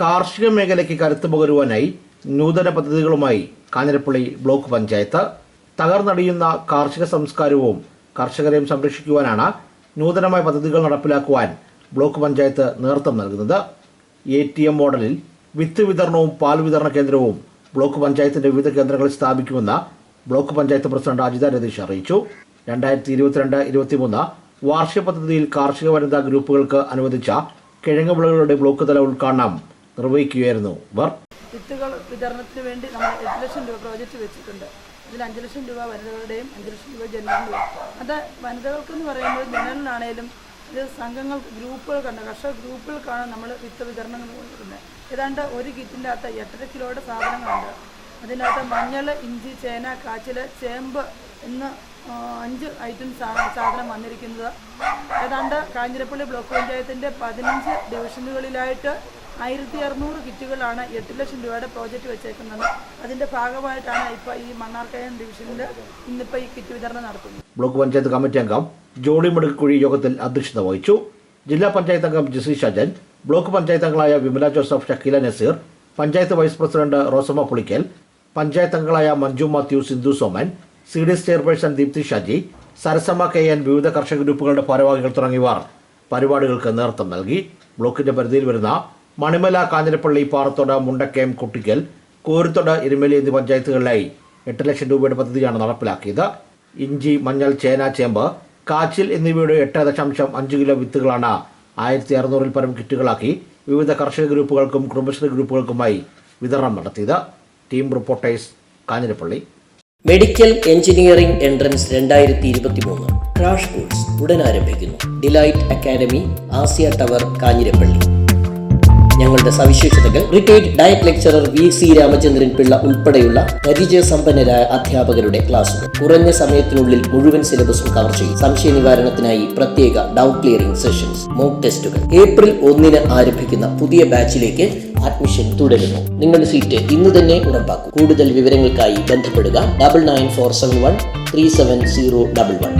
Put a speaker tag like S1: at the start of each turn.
S1: കാർഷിക മേഖലയ്ക്ക് കരുത്തു പകരുവാനായി നൂതന പദ്ധതികളുമായി കാഞ്ഞിരപ്പള്ളി ബ്ലോക്ക് പഞ്ചായത്ത് തകർന്നടിയുന്ന കാർഷിക സംസ്കാരവും കർഷകരെയും സംരക്ഷിക്കുവാനാണ് നൂതനമായ പദ്ധതികൾ നടപ്പിലാക്കുവാൻ ബ്ലോക്ക് പഞ്ചായത്ത് നേതൃത്വം നൽകുന്നത്. എ ടി എം മോഡലിൽ വിത്ത് വിതരണവും പാൽ വിതരണ കേന്ദ്രവും ബ്ലോക്ക് പഞ്ചായത്തിന്റെ വിവിധ കേന്ദ്രങ്ങളിൽ സ്ഥാപിക്കുമെന്ന് ബ്ലോക്ക് പഞ്ചായത്ത് പ്രസിഡന്റ് അജിത രതീഷ് അറിയിച്ചു. രണ്ടായിരത്തി ഇരുപത്തിരണ്ട് ഇരുപത്തിമൂന്ന് വാർഷിക പദ്ധതിയിൽ കാർഷിക വനിതാ ഗ്രൂപ്പുകൾക്ക് അനുവദിച്ച കിഴങ്ങ് വിളകളുടെ ബ്ലോക്ക് തല ഉദ്ഘാടനം നിർവഹിക്കുകയായിരുന്നു
S2: വിത്തുകൾ വിതരണത്തിന് വേണ്ടി നമ്മൾ എട്ട് ലക്ഷം രൂപ പ്രോജക്റ്റ് വെച്ചിട്ടുണ്ട്. ഇതിൽ അഞ്ച് ലക്ഷം രൂപ വനിതകളുടെയും അഞ്ച് ലക്ഷം രൂപ ജനറലിന്റെയും അത് വനിതകൾക്കെന്ന് പറയുമ്പോൾ ജനറലിനാണേലും ഇത് സംഘങ്ങൾ ഗ്രൂപ്പുകൾക്കാണ് കർഷക ഗ്രൂപ്പുകൾക്കാണ് നമ്മൾ വിത്ത് വിതരണങ്ങൾ കൊടുക്കുന്നത് ഏതാണ്ട് ഒരു കിറ്റിന്റെ അകത്ത് എട്ടര കിലോയുടെ സാധനങ്ങളുണ്ട്. അതിനകത്ത് മഞ്ഞൾ ഇഞ്ചി ചേന കാച്ചിൽ ചേമ്പ് എന്ന് അഞ്ച് അഞ്ച് ഐറ്റം സാധനം വന്നിരിക്കുന്നത്. ഏതാണ്ട് കാഞ്ഞിരപ്പള്ളി ബ്ലോക്ക് പഞ്ചായത്തിന്റെ പതിനഞ്ച് ഡിവിഷനുകളിലായിട്ട് ആയിരത്തി അറുന്നൂറ് കിറ്റുകളാണ് എട്ട് ലക്ഷം രൂപയുടെ പ്രോജക്റ്റ് വെച്ചേക്കുന്നത്. അതിന്റെ ഭാഗമായിട്ടാണ് ഇപ്പോൾ ഈ മണ്ണാർക്കയം ഡിവിഷനിൽ ഇന്നിപ്പോൾ ഈ കിറ്റ് വിതരണം നടത്തുന്നത്.
S1: ബ്ലോക്ക് പഞ്ചായത്ത് കമ്മിറ്റി അംഗം ജോളി മുടുക്കുഴി യോഗത്തിൽ അധ്യക്ഷത വഹിച്ചു. ജില്ലാ പഞ്ചായത്ത് അംഗം ജിസി ഷജൻ ബ്ലോക്ക് പഞ്ചായത്ത് അംഗങ്ങളായ Vimala Joseph Shakeela Naseer panchayat vice president Rosamma Pulickal panchayat അംഗങ്ങളായ Manju Mathew Sindhu Soman C D S chairperson Deepthi Shaji Sarasamma K N വിവിധ കർഷക ഗ്രൂപ്പുകളുടെ ഭാരവാഹികൾ തുടങ്ങിയവർ പരിപാടികൾക്ക് നേതൃത്വം നൽകി. ബ്ലോക്കിന്റെ പരിധിയിൽ വരുന്ന മണിമല കാഞ്ഞിരപ്പള്ളി പാറത്തോട് മുണ്ടക്കയം കുട്ടിക്കൽ കോരുത്തോട് ഇരുമലി എന്നീ പഞ്ചായത്തുകളിലായി എട്ട് ലക്ഷം രൂപയുടെ പദ്ധതിയാണ് നടപ്പിലാക്കിയത്. ഇഞ്ചി മഞ്ഞൾ ചേന ചേമ്പ് കാച്ചിൽ എന്നിവയുടെ എട്ട് ദശാംശം അഞ്ച് കിലോ വിത്തുകളാണ് ആയിരത്തി അറുന്നൂറിൽ പരം കിറ്റുകളാക്കി വിവിധ കർഷക ഗ്രൂപ്പുകൾക്കും കുടുംബശ്രീ ഗ്രൂപ്പുകൾക്കുമായി വിതരണം നടത്തിയത്. Team reporters Kanjirappally.
S3: Medical engineering entrance രണ്ടായിരത്തി ഇരുപത്തി മൂന്ന് ക്രാഷ് കോഴ്സ് ഉടൻ ആരംഭിക്കുന്നു. Delight Academy Asia Tower Kanjirappally. ഞങ്ങളുടെ സവിശേഷതകൾ. Retired DIET lecturer V C Ramachandran Pillai ഉൾപ്പെടെയുള്ള പരിചയസമ്പന്നരായ അധ്യാപകരുടെ ക്ലാസുകൾ കുറഞ്ഞ സമയത്തിനുള്ളിൽ മുഴുവൻ സിലബസും കവർ ചെയ്യും. സംശയ നിവാരണത്തിനായി പ്രത്യേക ഡൗട്ട് ക്ലിയറിംഗ് സെഷൻസ് മോക്ക് ടെസ്റ്റുകൾ ഏപ്രിൽ ഒന്നിന് ആരംഭിക്കുന്ന പുതിയ ബാച്ചിലേക്ക് അഡ്മിഷൻ തുടരുന്നു. നിങ്ങളുടെ സീറ്റ് ഇന്ന് തന്നെ ഉറപ്പാക്കും. കൂടുതൽ വിവരങ്ങൾക്കായി ബന്ധപ്പെടുക. Double nine four seven one three seven zero double one